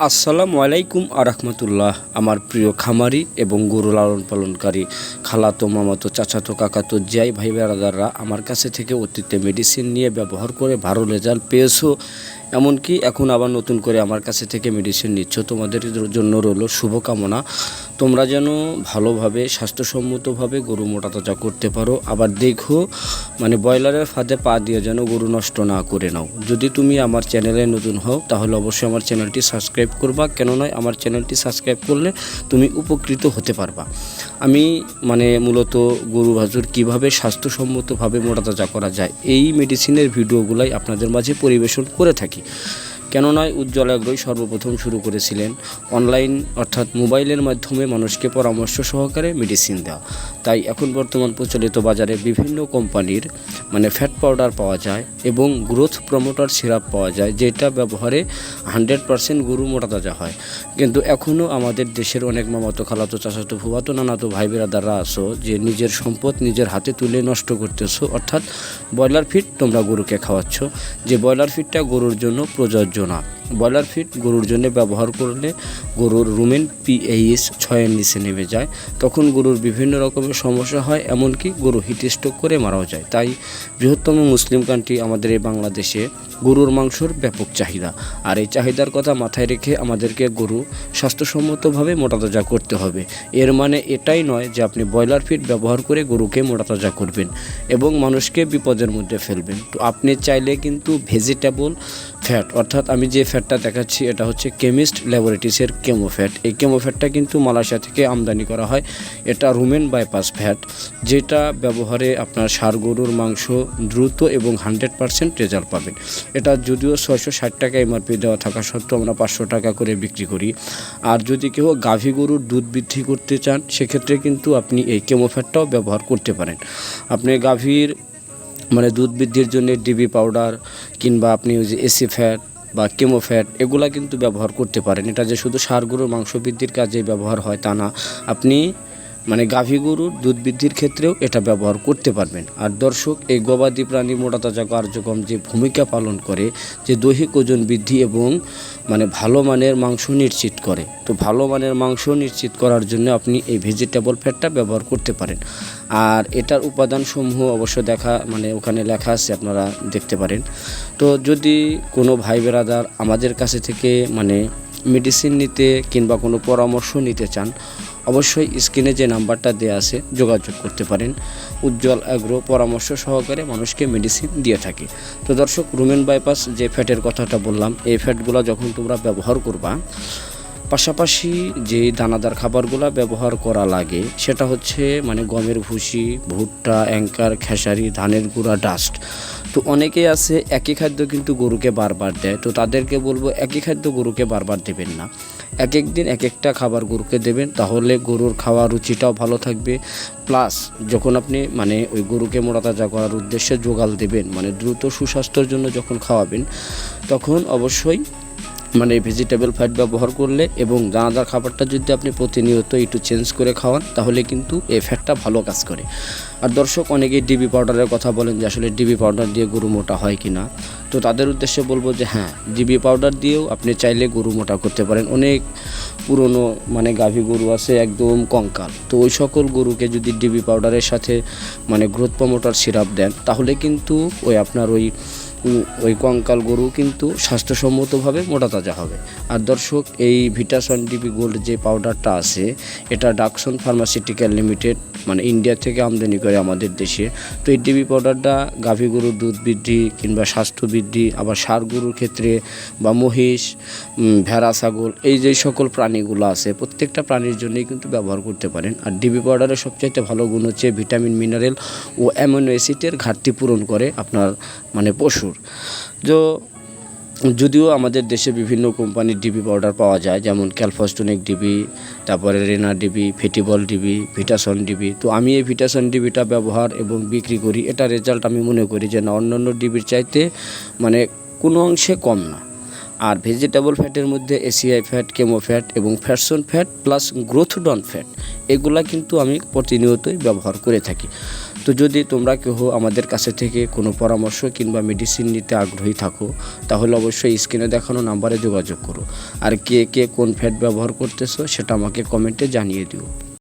আসসালামু আলাইকুম আরহামতুল্লাহ আমার প্রিয় খামারি এবং গরু লালন পালনকারী খালাতো, মামাতো, চাচাতো, কাকাতো যাই ভাই বেড়াদাররা আমার কাছে থেকে অতীতে মেডিসিন নিয়ে ব্যবহার করে ভালো রেজাল্ট পেয়েছ। এমনকি এখন আবার নতুন করে আমার কাছে থেকে মেডিসিন নিচ্ছ। তোমাদের জন্য রইল শুভকামনা। তোমরা যেন ভালোভাবে, স্বাস্থ্যসম্মতভাবে গরু মোটা তাজা করতে পারো। আবার দেখো মানে ব্রয়লারের ফাঁদে পা দিয়ে যেন গরু নষ্ট না করে নাও। যদি তুমি আমার চ্যানেলে নতুন হও, তাহলে অবশ্যই আমার চ্যানেলটি সাবস্ক্রাইব করবা। কেন নয় আমার চ্যানেলটি সাবস্ক্রাইব করলে তুমি উপকৃত হতে পারবা। আমি মানে মূলত গরু বাছুর কীভাবে স্বাস্থ্যসম্মতভাবে মোটা তাজা করা যায়, এই মেডিসিনের ভিডিওগুলাই আপনাদের মাঝে পরিবেশন করে থাকি। কেন নয়, উজ্জ্বল আগ্রহী সর্বপ্রথম শুরু করেছিলেন। অনলাইন অর্থাৎ মোবাইলের মাধ্যমে মানুষকে পরামর্শ সহকারে মেডিসিন দেওয়া। তাই এখন বর্তমান প্রচলিত বাজারে বিভিন্ন কোম্পানির মানে ফ্যাট পাউডার পাওয়া যায় এবং গ্রোথ প্রমোটার সিরাপ পাওয়া যায়, যেটা ব্যবহারে হান্ড্রেড পারসেন্ট গরু মোটা তাজা হয়। কিন্তু এখনও আমাদের দেশের অনেক মামাতো, খালাতো, চাচাতো ফুবাতো নানাতো ভাই বেরাদাররা আসো যে নিজের সম্পদ নিজের হাতে তুলে নষ্ট করতেছো, অর্থাৎ ব্রয়লার ফিড তোমরা গরুকে খাওয়াচ্ছ। যে ব্রয়লার ফিডটা গরুর জন্য প্রযোজ্য না। ব্রয়লার ফিড গরুর জন্য ব্যবহার করলে গরুর রুমেন পিএইচ ছয়ের নিচে নেমে যায়। তখন গরুর বিভিন্ন রকমের সমস্যা হয়, এমনকি গরু হিট স্ট্রোক করে মারাও যায়। তাই বৃহত্তম মুসলিম কান্ট্রি আমাদের এই বাংলাদেশে গরুর মাংসর ব্যাপক চাহিদা। আর এই চাহিদার কথা মাথায় রেখে আমাদেরকে গরু স্বাস্থ্যসম্মতভাবে মোটাতাজা করতে হবে। এর মানে এটাই নয় যে আপনি ব্রয়লার ফিড ব্যবহার করে গরুকে মোটাতাজা করবেন এবং মানুষকে বিপদের মধ্যে ফেলবেন। তো আপনি চাইলে কিন্তু ভেজিটেবল ফ্যাট অর্থাৎ আমি যে ফ্যাটটা দেখাচ্ছি, এটা হচ্ছে কেমিস্ট ল্যাবরেটরিসের কেমো ফ্যাট এই কেমো ফ্যাটটা কিন্তু মালয়েশিয়া থেকে আমদানি করা হয়। এটা রুমেন বাইপাস ফ্যাট যেটা ব্যবহারে আপনার সার, গরুর মাংস দ্রুত এবং হান্ড্রেড পারসেন্ট রেজাল্ট পাবেন এটা যদিও ছয়শো ষাট টাকা এমআরপি দেওয়া থাকা সত্ত্বেও আমরা পাঁচশো টাকা করে বিক্রি করি। আর যদি কেউ গাভী গরুর দুধ বৃদ্ধি করতে চান, সেক্ষেত্রে কিন্তু আপনি এই কেমো ফ্যাটটাও ব্যবহার করতে পারেন। আপনি গাভীর মানে দুধ বৃদ্ধির জন্য ডিবি পাউডার কিংবা আপনি ওই যে এসি ফ্যাট বা কেমো ফ্যাট এগুলা কিন্তু ব্যবহার করতে পারেন। এটা যে শুধু সার, গরুর মাংস বৃদ্ধির কাজে ব্যবহার হয় তা না। আপনি মানে গাভী গরুর দুধ বৃদ্ধির ক্ষেত্রেও এটা ব্যবহার করতে পারবেন। আর দর্শক, এই গবাদি প্রাণী মোটা তাজা কার্যক্রম যে ভূমিকা পালন করে, যে দৈহিক ওজন বৃদ্ধি এবং মানে ভালো মানের মাংস নিশ্চিত করে। তো ভালো মানের মাংস নিশ্চিত করার জন্য আপনি এই ভেজিটেবল ফ্যাটটা ব্যবহার করতে পারেন। আর এটার উপাদানসমূহ অবশ্য দেখা মানে ওখানে লেখা আছে, আপনারা দেখতে পারেন। তো যদি কোনো ভাই বেরাদার আমাদের কাছে থেকে মানে মেডিসিন নিতে কিংবা কোনো পরামর্শ নিতে চান অবশ্যই স্ক্রিনে যে নাম্বারটা দেওয়া আছে, যোগাযোগ করতে পারেন। উজ্জ্বল অ্যাগ্রো পরামর্শ সহকারে মানুষকে মেডিসিন দিয়ে থাকে। তো দর্শক, রুমেন বাইপাস যে ফ্যাটের কথাটা বললাম, এই ফ্যাটগুলো যখন তোমরা ব্যবহার করবা, পাশাপাশি যে দানাদার খাবারগুলো ব্যবহার করা লাগে, সেটা হচ্ছে মানে গমের ভুসি, ভুট্টা, অ্যাঙ্কার, খেসারি, ধানের গুঁড়া ডাস্ট তো অনেকেই আছে একই খাদ্য কিন্তু গরুকে বারবার দেয়, তো তাদেরকে বলব একই খাদ্য গরুকে বারবার দেবেন না। এক এক দিন এক একটা খাবার গরুকে দেবেন, তাহলে গরুর খাওয়ার রুচিটাও ভালো থাকবে। প্লাস যখন আপনি মানে ওই গরুকে মোড়াতাজা করার উদ্দেশ্যে জোগাল দেবেন মানে দ্রুত সুস্বাস্থ্যের জন্য যখন খাওয়াবেন, তখন অবশ্যই মানে ভেজিটেবল ফ্যাট ব্যবহার করলে এবং দানাদার খাবারটা যদি আপনি প্রতিনিয়ত একটু চেঞ্জ করে খাওয়ান, তাহলে কিন্তু এই ফ্যাটটা ভালো কাজ করে। আর দর্শক অনেকেই ডিবি পাউডারের কথা বলেন যে আসলে ডিবি পাউডার দিয়ে গরু মোটা হয় কি না তো তাদের উদ্দেশ্যে বলব যে হ্যাঁ ডিবি পাউডার দিয়েও আপনি চাইলে গরু মোটা করতে পারেন। অনেক পুরনো মানে গাভী গরু আছে একদম কঙ্কাল। তো ওই সকল গরুকে যদি ডিবি পাউডারের সাথে মানে গ্রোথ প্রমোটার সিরাপ দেন, তাহলে কিন্তু ওই আপনার ওই ওই কঙ্কাল গরু কিন্তু স্বাস্থ্যসম্মতভাবে মোটা তাজা হবে। আর দর্শক, এই ভিটাসন ডিবি গোল্ড যে পাউডারটা আছে, এটা ডাকসন ফার্মাসিউটিক্যাল লিমিটেড মানে ইন্ডিয়া থেকে আমদানি করে আমাদের দেশে। তো এই ডিবি পাউডারটা গাভী গরুর দুধ বৃদ্ধি কিংবা স্বাস্থ্য বৃদ্ধি, আবার সার গরুর ক্ষেত্রে বা মহিষ ভেড়া, ছাগল, এই যে সকল প্রাণীগুলো আছে, প্রত্যেকটা প্রাণীর জন্যই কিন্তু ব্যবহার করতে পারেন। আর ডিবি পাউডারের সবচাইতে ভালো গুণ হচ্ছে ভিটামিন, মিনারেল ও অ্যামিনো অ্যাসিডের ঘাটতি পূরণ করে আপনার মানে পশুর তো যদিও আমাদের দেশে বিভিন্ন কোম্পানির ডিবি পাউডার পাওয়া যায়, যেমন ক্যালফস্টোনিক ডিবি তারপরে রেনা ডিবি ফেটিবল ডিবি ভিটাসন ডিবি তো আমি এই ভিটাসন ডিবিটা ব্যবহার এবং বিক্রি করি, এটা রেজাল্ট আমি মনে করি যে না, অন্যান্য ডিবির চাইতে মানে কোনো অংশে কম না। আর ভেজিটেবল ফ্যাটের মধ্যে এসিআই ফ্যাট কেমো ফ্যাট এবং ফ্যাটসন ফ্যাট প্লাস গ্রোথডন ফ্যাট এগুলা কিন্তু আমি প্রতিনিয়তই ব্যবহার করে থাকি। তো যদি তোমরা কেউ আমাদের কাছে থেকে কোনো পরামর্শ কিংবা মেডিসিন নিতে আগ্রহী থাকো, তাহলে অবশ্যই স্ক্রিনে দেখানো নাম্বারে যোগাযোগ করো। আর কে কে কোন ফ্যাট ব্যবহার করতেছো, সেটা আমাকে কমেন্টে জানিয়ে দিও।